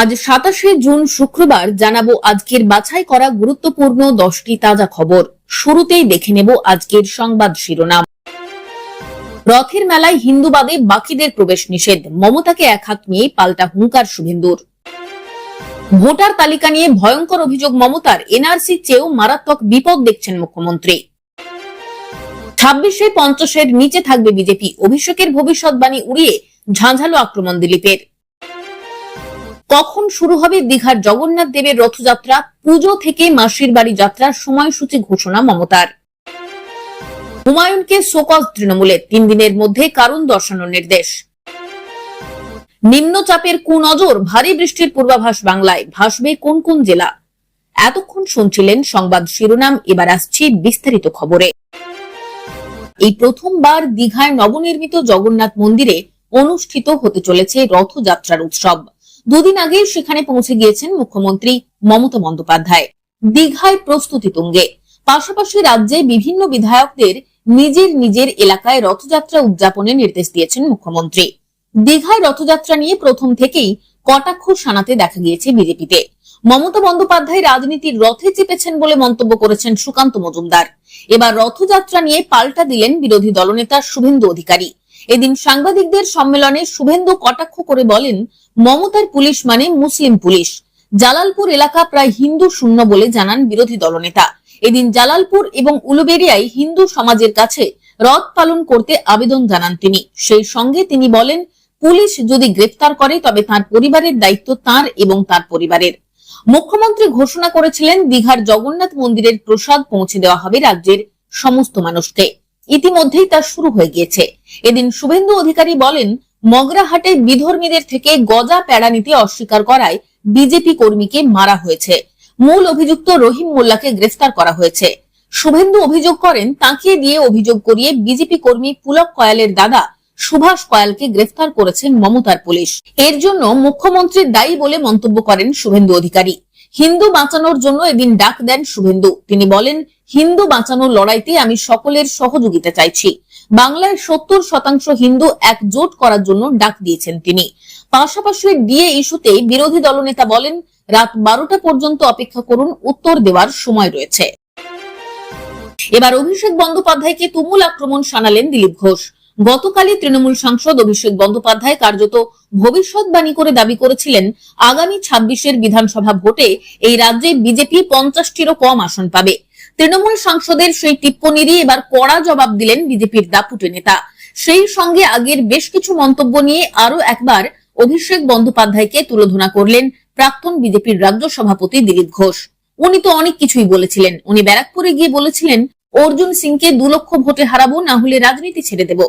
আজ সাতাশে জুন শুক্রবার জানাব আজকের বাছাই করা গুরুত্বপূর্ণ দশটি তাজা খবর। শুরুতেই দেখে নেব আজকের সংবাদ শিরোনাম। রথের মেলায় হিন্দুবাদে বাকিদের প্রবেশ নিষেধ। মমতাকে এক হাত নিয়ে পাল্টা হুঙ্কার শুভেন্দুর। ভোটার তালিকা নিয়ে ভয়ঙ্কর অভিযোগ মমতার। এনআরসি চেয়েও মারাত্মক বিপদ দেখছেন মুখ্যমন্ত্রী। ছাব্বিশে পঞ্চাশের নিচে থাকবে বিজেপি। অভিষেকের ভবিষ্যৎবাণী উড়িয়ে ঝাঁঝালো আক্রমণ দিলীপের। কখন শুরু হবে দীঘার জগন্নাথ দেবের রথযাত্রা? পুজো থেকে মাসির বাড়ি যাত্রার সময়সূচি ঘোষণা মমতার। হুমায়ুনকে শোকজ তৃণমূলের তিন দিনের মধ্যে কারণ দর্শানোর নির্দেশ। নিম্নচাপের কুনজর, ভারী বৃষ্টির পূর্বাভাস বাংলায়, ভাসবে কোন কোন জেলা? এতক্ষণ শুনছিলেন সংবাদ শিরোনাম, এবার আসছি বিস্তারিত খবরে। এই প্রথমবার দীঘায় নবনির্মিত জগন্নাথ মন্দিরে অনুষ্ঠিত হতে চলেছে রথযাত্রার উৎসব। দুদিন আগে সেখানে পৌঁছে গিয়েছেন মুখ্যমন্ত্রী মমতা বন্দ্যোপাধ্যায়। দীঘায় প্রস্তুতি তুঙ্গে। পাশাপাশি রাজ্যে বিভিন্ন বিধায়কদের নিজের নিজের এলাকায় রথযাত্রা উদযাপনের নির্দেশ দিয়েছেন মুখ্যমন্ত্রী। দীঘায় রথযাত্রা নিয়ে প্রথম থেকেই কটাক্ষ সানাতে দেখা গিয়েছে বিজেপিতে। মমতা বন্দ্যোপাধ্যায় রাজনীতির রথে চেপেছেন বলে মন্তব্য করেছেন সুকান্ত মজুমদার। এবার রথযাত্রা নিয়ে পাল্টা দিলেন বিরোধী দলনেতা শুভেন্দু অধিকারী। এদিন সাংবাদিকদের সম্মেলনে শুভেন্দু কটাক্ষ করে বলেন, মমতার পুলিশ মানে মুসলিম পুলিশ। জালালপুর এলাকা প্রায় হিন্দু শূন্য বলে জানান বিরোধী দলনেতা। এদিন জালালপুর এবং উলুবেরিয়ায় হিন্দু সমাজের কাছে রথ পালন করতে আবেদন জানান তিনি। সেই সঙ্গে তিনি বলেন, পুলিশ যদি গ্রেফতার করে, তবে তার পরিবারের দায়িত্ব তার এবং তার পরিবারের। মুখ্যমন্ত্রী ঘোষণা করেছিলেন, দীঘার জগন্নাথ মন্দিরের প্রসাদ পৌঁছে দেওয়া হবে রাজ্যের সমস্ত মানুষকে। ইতিমধ্যেই তা শুরু হয়ে গিয়েছে। এদিন শুভেন্দু অধিকারী বলেন, মগরাহাটে বিধর্মীদের থেকে গজা প্যাড়া নিতে অস্বীকার করায় বিজেপি কর্মীকে মারা হয়েছে। মূল অভিযুক্ত রহিম মোল্লাকে গ্রেফতার করা হয়েছে। শুভেন্দু অভিযোগ করেন, তাঁকে দিয়ে অভিযোগ করিয়ে বিজেপি কর্মী পুলক কয়ালের দাদা সুভাষ কয়ালকে গ্রেফতার করেছেন মমতার পুলিশ। এর জন্য মুখ্যমন্ত্রীর দায়ী বলে মন্তব্য করেন শুভেন্দু অধিকারী। হিন্দু বাঁচানোর জন্য এদিন ডাক দেন শুভেন্দু। তিনি বলেন, হিন্দু বাঁচানোর লড়াইতে আমি সকলের সহযোগিতা চাইছি। বাংলায় সত্তর শতাংশ হিন্দু একজোট করার জন্য ডাক দিয়েছেন তিনি। পাশাপাশি ডিএ ইস্যুতে বিরোধী দলনেতা বলেন, রাত বারোটা পর্যন্ত অপেক্ষা করুন, উত্তর দেওয়ার সময় রয়েছে। এবার অভিষেক বন্দ্যোপাধ্যায়কে তুমুল আক্রমণ শানালেন দিলীপ ঘোষ। গতকালই তৃণমূল সাংসদ অভিষেক বন্দ্যোপাধ্যায় কার্যত ভবিষ্যৎবাণী করে দাবি করেছিলেন, আগামী ছাব্বিশের বিধানসভা ভোটে এই রাজ্যে বিজেপি পঞ্চাশটিরও কম আসন পাবে। তৃণমূল সাংসদের সেই টিপ্পণীরই এবার কড়া জবাব দিলেন বিজেপির দাপুটে নেতা। সেই সঙ্গে আগের বেশ কিছু মন্তব্য নিয়ে আরও একবার অভিষেক বন্দ্যোপাধ্যায়কে তুলোধনা করলেন প্রাক্তন বিজেপির রাজ্য সভাপতি দিলীপ ঘোষ। উনি তো অনেক কিছুই বলেছিলেন। উনি ব্যারাকপুরে গিয়ে বলেছিলেন অর্জুন সিংকে দু লক্ষ ভোটে হারাবো, না হলে রাজনীতি ছেড়ে দেব।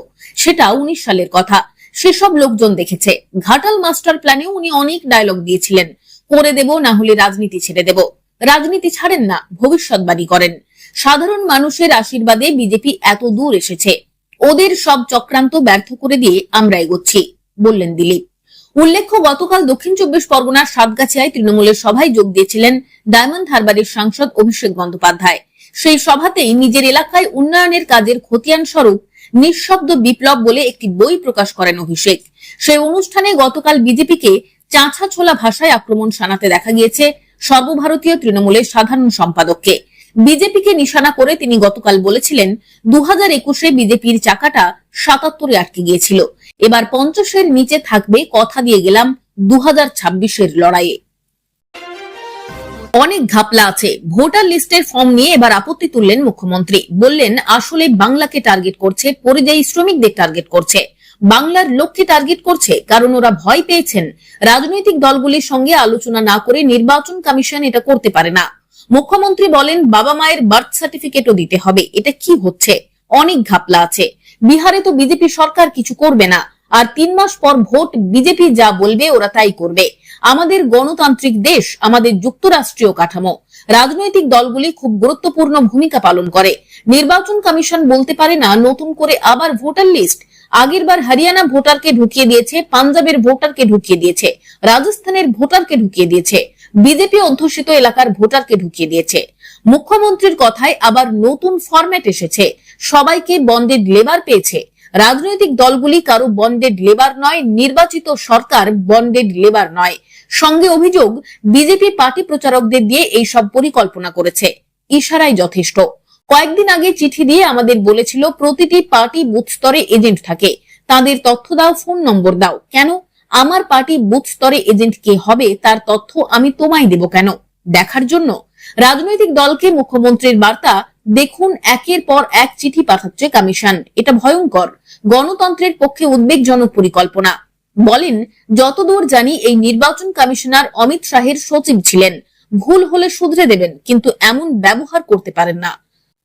সেটা উনিশ সালের কথা। সেসব লোকজন দেখেছে। ঘাটাল মাস্টার প্ল্যানে উনি অনেক ডায়লগ দিয়েছিলেন। করে দেব, না হলে রাজনীতি ছেড়ে দেব। রাজনীতি ছাড়েন না, ভবিষ্যৎবাণী করেন। সাধারণ মানুষের আশীর্বাদে বিজেপি এত দূর এসেছে। ওদের সব চক্রান্ত ব্যর্থ করে দিয়ে আমরা এগোচ্ছি, বললেন দিলীপ। উল্লেখ্য, গতকাল দক্ষিণ চব্বিশ পরগনার সাতগাছিয়ায় তৃণমূলের সভায় যোগ দিয়েছিলেন ডায়মন্ড হারবারের সাংসদ অভিষেক বন্দ্যোপাধ্যায়। সেই সভাতেই নিজের এলাকায় উন্নয়নের কাজের খতিয়ান স্বরূপ নিঃশব্দ বিপ্লব বলে একটি বই প্রকাশ করেন অভিষেক। সেই অনুষ্ঠানে গতকাল বিজেপিকে চাঁচা ছোলা ভাষায় আক্রমণ শানাতে দেখা গিয়েছে সর্বভারতীয় তৃণমূলের সাধারণ সম্পাদককে। বিজেপিকে নিশানা করে তিনি গতকাল বলেছিলেন দু হাজার একুশে বিজেপির চাকাটা সাতাত্তরে আটকে গিয়েছিল। এবার পঞ্চাশের নিচে থাকবে কথা দিয়ে গেলাম দু হাজার ছাব্বিশের লড়াইয়ে। অনেক ঘাপলা আছে। ভোটার লিস্টের ফর্ম নিয়ে এবার আপত্তি তুললেন মুখ্যমন্ত্রী। বললেন, আসলে বাংলাকে টার্গেট করছে, পরিযায়ী শ্রমিকদের টার্গেট করছে। বাংলার লোককে টার্গেট করছে, কারণ ওরা ভয় পেয়েছেন। রাজনৈতিক দলগুলির সঙ্গে আলোচনা না করে নির্বাচন কমিশন এটা করতে পারে না। মুখ্যমন্ত্রী বলেন, বাবা মায়ের বার্থ সার্টিফিকেটও দিতে হবে। এটা কি হচ্ছে? অনেক ঘাপলা আছে। বিহারে তো বিজেপি সরকার কিছু করবে না। আর তিন মাস পর ভোট বিজেপি যা বলবে ওরা তাই করবে। আমাদের গণতান্ত্রিক দেশ, আমাদের যুক্তরাষ্ট্রীয় কাঠামো। রাজনৈতিক দলগুলি খুব গুরুত্বপূর্ণ ভূমিকা পালন করে। নির্বাচন কমিশন বলতে পারে না, নতুন করে আবার ভোটার লিস্ট। আগেরবার হরিয়ানা ভোটারকে ঢুকিয়ে দিয়েছে, পাঞ্জাবের ভোটারকে ঢুকিয়ে দিয়েছে, রাজস্থানের ভোটারকে ঢুকিয়ে দিয়েছে, বিজেপি অধ্যুষিত এলাকার ভোটারকে ঢুকিয়ে দিয়েছে। মুখ্যমন্ত্রীর কথায় আবার নতুন ফরম্যাট এসেছে। সবাইকে বন্ডেড লেবার পেয়েছে। রাজনৈতিক দলগুলি কারও বন্ডেড লেবার নয়, নির্বাচিত সরকার বন্ডেড লেবার নয়। সঙ্গে অভিযোগ, বিজেপি পার্টি প্রচারকদের দিয়ে এই সব পরিকল্পনা করেছে। ইশারাই যথেষ্ট। কয়েকদিন আগে চিঠি দিয়ে আমাদের বলেছিল, প্রতিটি পার্টি বুথ স্তরে এজেন্ট থাকে। তাদের তথ্য দাও, ফোন নম্বর দাও। কেন? আমার পার্টি বুথ স্তরে এজেন্ট কে হবে, তার তথ্য আমি তোমায় দেব কেন? দেখার জন্য। রাজনৈতিক দলকে মুখ্যমন্ত্রীর বার্তা দেখুন একের পর এক চিঠি পাঠাচ্ছে কমিশন। এটা ভয়ঙ্কর। গণতন্ত্রের পক্ষে উদ্বেগজনক পরিকল্পনা। বলেন, যতদূর জানি এই নির্বাচন কমিশনার অমিত শাহের সচিব ছিলেন। ভুল হলে শুধরে দেবেন, কিন্তু এমন ব্যবহার করতে পারেন না।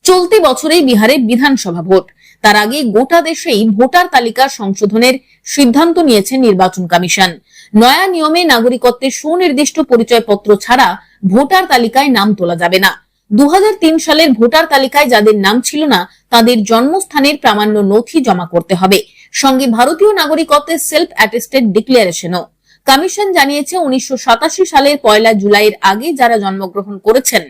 চলতি বছরেই বিহারে বিধানসভা ভোট। তার আগে গোটা দেশেই ভোটার তালিকা সংশোধনের সিদ্ধান্ত নিয়েছে নির্বাচন কমিশন। নয়া নিয়মে নাগরিকত্বের সুনির্দিষ্ট পরিচয়পত্র ছাড়া ভোটার তালিকায় নাম তোলা যাবে না। দু হাজার তিন সালের ভোটার তালিকায় যাদের নাম ছিল না, তাদের জন্মস্থানের প্রামাণ্য নথি জমা করতে হবে। সঙ্গে ভারতীয় নাগরিকত্বের সেলফ অ্যাটেস্টেড ডিক্লারেশনও কমিশন জানিয়েছে উনিশশো সাতাশি সালের পয়লা জুলাইয়ের আগে যারা জন্মগ্রহণ করেছেন,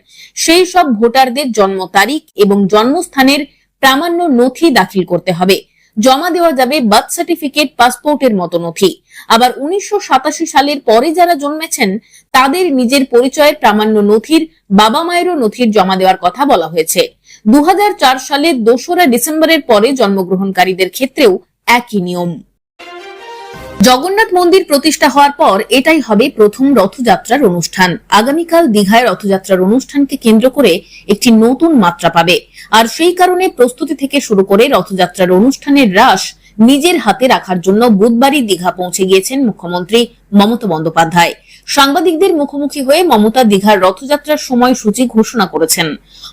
সেই সব ভোটারদের জন্ম তারিখ এবং জন্মস্থানের প্রামাণ্য নথি দাখিল করতে হবে। জমা দেওয়া যাবে বার্থ সার্টিফিকেট, পাসপোর্টের মতো নথি আবার উনিশশো সাতাশি সালের পরে যারা জন্মেছেন, তাদের নিজের পরিচয়ের প্রামাণ্য নথির, বাবা মায়েরও নথির জমা দেওয়ার কথা বলা হয়েছে। দু সালের দোসরা ডিসেম্বরের পরে জন্মগ্রহণকারীদের ক্ষেত্রেও একই নিয়ম। জগন্নাথ মন্দির প্রতিষ্ঠা হওয়ার পর এটাই হবে প্রথম রথযাত্রার অনুষ্ঠান। আগামীকাল দীঘায় রথযাত্রার অনুষ্ঠানকে কেন্দ্র করে একটি নতুন মাত্রা পাবে। আর সেই কারণে প্রস্তুতি থেকে শুরু করে রথযাত্রার অনুষ্ঠানের রাস নিজের হাতে রাখার জন্য বুধবারই দীঘা পৌঁছে গিয়েছেন মুখ্যমন্ত্রী মমতা বন্দ্যোপাধ্যায়। সাংবাদিকদের মুখোমুখি হয়ে মমতা দীঘার রথযাত্রার সময়সূচি ঘোষণা করেছেন।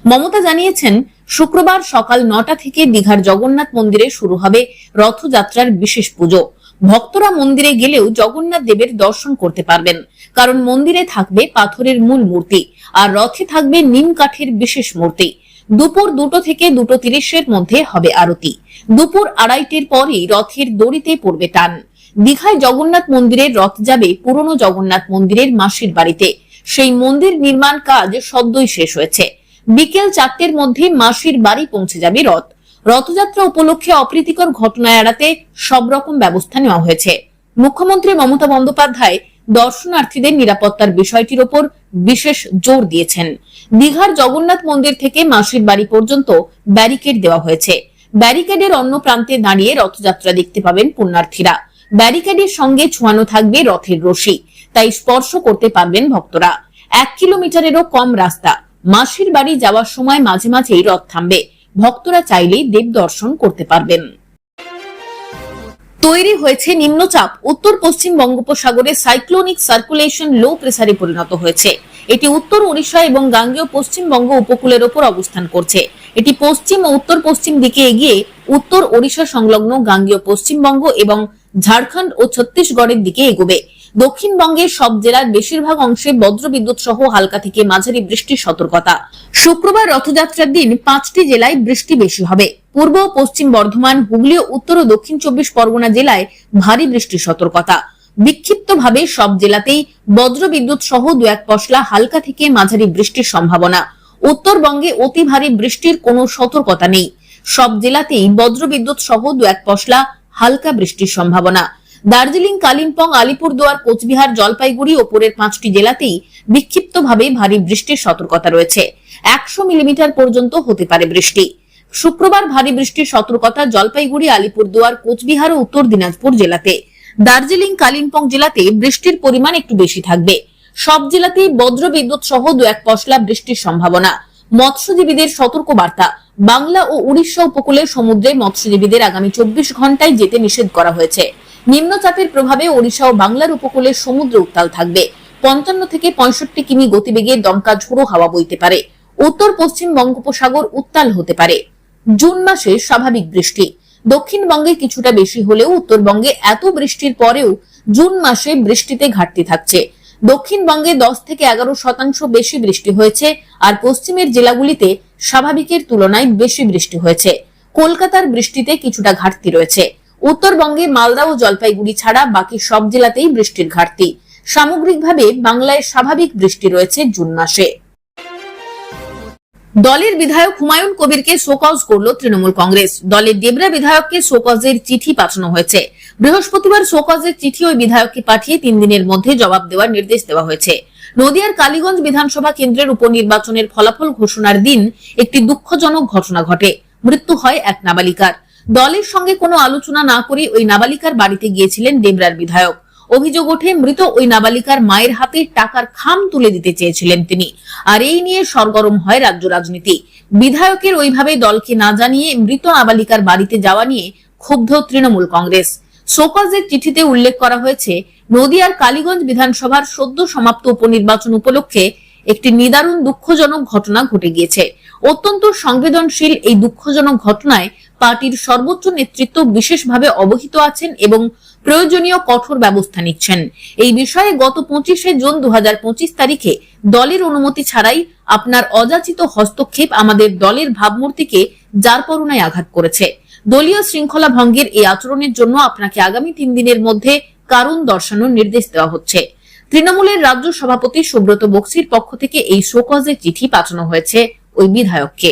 মমতা জানিয়েছেন, শুক্রবার সকাল নটা থেকে দীঘার জগন্নাথ মন্দিরে শুরু হবে রথযাত্রার বিশেষ পুজো। ভক্তরা মন্দিরে গেলেও জগন্নাথ দেবের দর্শন করতে পারবেন। কারণ মন্দিরে থাকবে পাথরের মূল মূর্তি, আর রথে থাকবে নিম কাঠের বিশেষ মূর্তি। দুপুর দুটো থেকে দুটো তিরিশের মধ্যে হবে আরতি। দুপুর আড়াইটের পরই রথের দড়িতে পড়বে টান। দীঘায় জগন্নাথ মন্দিরের রথ যাবে পুরনো জগন্নাথ মন্দিরের মাসির বাড়িতে। সেই মন্দির নির্মাণ কাজ সদ্যই শেষ হয়েছে। বিকেল চারটের মধ্যে মাসির বাড়ি পৌঁছে যাবে রথ। রথযাত্রা উপলক্ষে অপ্রীতিকর ঘটনা এড়াতে সব রকম ব্যবস্থা নেওয়া হয়েছে। মুখ্যমন্ত্রী মমতা বন্দ্যোপাধ্যায় দর্শনার্থীদের নিরাপত্তার বিষয়টির ওপর বিশেষ জোর দিয়েছেন। দীঘার জগন্নাথ মন্দির থেকে মাসির বাড়ি পর্যন্ত ব্যারিকেড দেওয়া হয়েছে। ব্যারিকেডের অন্য প্রান্তে দাঁড়িয়ে রথযাত্রা দেখতে পাবেন পুণ্যার্থীরা। ব্যারিকেডের সঙ্গে ছোঁয়ানো থাকবে রথের রশি, তাই স্পর্শ করতে পারবেন ভক্তরা। এক কিলোমিটারেরও কম রাস্তা। মাসির বাড়ি যাওয়ার সময় মাঝে মাঝেই রথ থামবে। ভক্তরা চাইলেই দেব দর্শন করতে পারবেন। তৈরি হয়েছে নিম্নচাপ, উত্তর পশ্চিম বঙ্গোপসাগরে সাইক্লোনিক সার্কুলেশন লো প্রেসারে পরিণত হয়েছে। এটি উত্তর ওড়িশা এবং গাঙ্গেয় পশ্চিমবঙ্গ উপকূলের ওপর অবস্থান করছে। এটি পশ্চিম ও উত্তর পশ্চিম দিকে এগিয়ে উত্তর ওড়িশা সংলগ্ন গাঙ্গেয় পশ্চিমবঙ্গ এবং ঝাড়খণ্ড ও ছত্তিশগড়ের দিকে এগোবে। দক্ষিণবঙ্গের সব জেলার বেশিরভাগ অংশে বজ্রবিদ্যুৎ সহ হালকা থেকে মাঝারি বৃষ্টির সতর্কতা। শুক্রবার রথযাত্রার দিন পাঁচটি জেলায় বৃষ্টি বেশি হবে। পূর্ব ও পশ্চিম বর্ধমান, হুগলি ও উত্তর ও দক্ষিণ চব্বিশ পরগনা জেলায় ভারী বৃষ্টির সতর্কতা। বিক্ষিপ্তভাবে সব জেলাতেই বজ্রবিদ্যুৎ সহ দু এক পশলা হালকা থেকে মাঝারি বৃষ্টির সম্ভাবনা। উত্তরবঙ্গে অতি ভারী বৃষ্টির কোনো সতর্কতা নেই। সব জেলাতেই বজ্রবিদ্যুৎ সহ দু এক পশলা হালকা বৃষ্টির সম্ভাবনা। দার্জিলিং, কালিম্পং, আলিপুরদুয়ার, কোচবিহার, জলপাইগুড়ি ওপরের পাঁচটি জেলাতেই বিক্ষিপ্তভাবে ভারী বৃষ্টির সতর্কতা রয়েছে। একশো মিলিমিটার পর্যন্ত হতে পারে বৃষ্টি। শুক্রবার ভারী বৃষ্টির সতর্কতা জলপাইগুড়ি, আলিপুরদুয়ার, কোচবিহার ও উত্তর দিনাজপুর জেলাতে। দার্জিলিং, কালিম্পং জেলাতে বৃষ্টির পরিমাণ একটু বেশি থাকবে। সব জেলাতেই বজ্র বিদ্যুৎ সহ দু এক পশলা বৃষ্টির সম্ভাবনা। মৎস্যজীবীদের সতর্ক বার্তা বাংলা ও উড়িষ্যা উপকূলের সমুদ্রে মৎস্যজীবীদের আগামী চব্বিশ ঘন্টায় যেতে নিষেধ করা হয়েছে। নিম্নচাপের প্রভাবে ওড়িশা ও বাংলার উপকূলের সমুদ্র উত্তাল থাকবে। পঞ্চান্ন থেকে পঁয়ষট্টি কিমি গতিবেগে দমকা ঝোড়ো হাওয়া বইতে পারে। উত্তর পশ্চিম বঙ্গোপসাগর উত্তাল হতে পারে। জুন মাসে স্বাভাবিক বৃষ্টি। দক্ষিণবঙ্গে কিছুটা বেশি হলেও উত্তরবঙ্গে এত বৃষ্টির পরেও জুন মাসে বৃষ্টিতে ঘাটতি থাকছে। দক্ষিণবঙ্গে দশ থেকে এগারো শতাংশ বেশি বৃষ্টি হয়েছে আর পশ্চিমের জেলাগুলিতে স্বাভাবিকের তুলনায় বেশি বৃষ্টি হয়েছে। কলকাতার বৃষ্টিতে কিছুটা ঘাটতি রয়েছে। উত্তরবঙ্গে মালদা ও জলপাইগুড়ি ছাড়া বাকি সব জেলাতেই বৃষ্টির ঘাটতি। সামগ্রিকভাবে বাংলায় স্বাভাবিক বৃষ্টি রয়েছে জুন মাসে। দলের বিধায়ক হুমায়ুন কবিরকে শোকজ করল তৃণমূল কংগ্রেস। দলের দেবরা বিধায়ককে শোকজের চিঠি পাঠানো হয়েছে। বৃহস্পতিবার শোকজের চিঠি ওই বিধায়ককে পাঠিয়ে তিন দিনের মধ্যে জবাব দেওয়ার নির্দেশ দেওয়া হয়েছে। নদিয়ার কালীগঞ্জ বিধানসভা কেন্দ্রের উপনির্বাচনের ফলাফল ঘোষণার দিন একটি দুঃখজনক ঘটনা ঘটে। মৃত্যু হয় এক নাবালিকার। দলের সঙ্গে কোনো আলোচনা না করে ওই নাবালিকার বাড়িতে গিয়েছিলেন দেবরার বিধায়ক। অভিযোগ ওঠে, মৃত ওই নাবালিকার মায়ের হাতে টাকার খাম তুলে দিতে চেয়েছিলেন তিনি। আর এই নিয়ে সরগরম হয় রাজ্য রাজনীতি। বিধায়কের ওইভাবে দলকে না জানিয়ে মৃত নাবালিকার বাড়িতে যাওয়া নিয়ে ক্ষুব্ধ তৃণমূল কংগ্রেস। সোকাজের চিঠিতে উল্লেখ করা হয়েছে, নদিয়ার কালীগঞ্জ বিধানসভার সদ্য সমাপ্ত উপনির্বাচন উপলক্ষে একটি নিদারুণ দুঃখজনক ঘটনা ঘটে গিয়েছে। অত্যন্ত সংবেদনশীল এই দুঃখজনক ঘটনায় পার্টির সর্বোচ্চ নেতৃত্ব বিশেষভাবে অবহিত আছেন এবং প্রয়োজনীয় কঠোর ব্যবস্থা নিচ্ছেন। এই বিষয়ে গত পঁচিশে জুন দুহাজার পঁচিশ তারিখে দলের অনুমতি ছাড়াই আপনার অযাচিত হস্তক্ষেপ আমাদের দলের ভাবমূর্তিকে যারপরনায় আঘাত করেছে। দলীয় শৃঙ্খলা ভঙ্গের এই আচরণের জন্য আপনাকে আগামী তিন দিনের মধ্যে কারণ দর্শানোর নির্দেশ দেওয়া হচ্ছে। তৃণমূলের রাজ্য সভাপতি সুব্রত বক্সির পক্ষ থেকে এই শোকজের চিঠি পাঠানো হয়েছে ওই বিধায়ককে।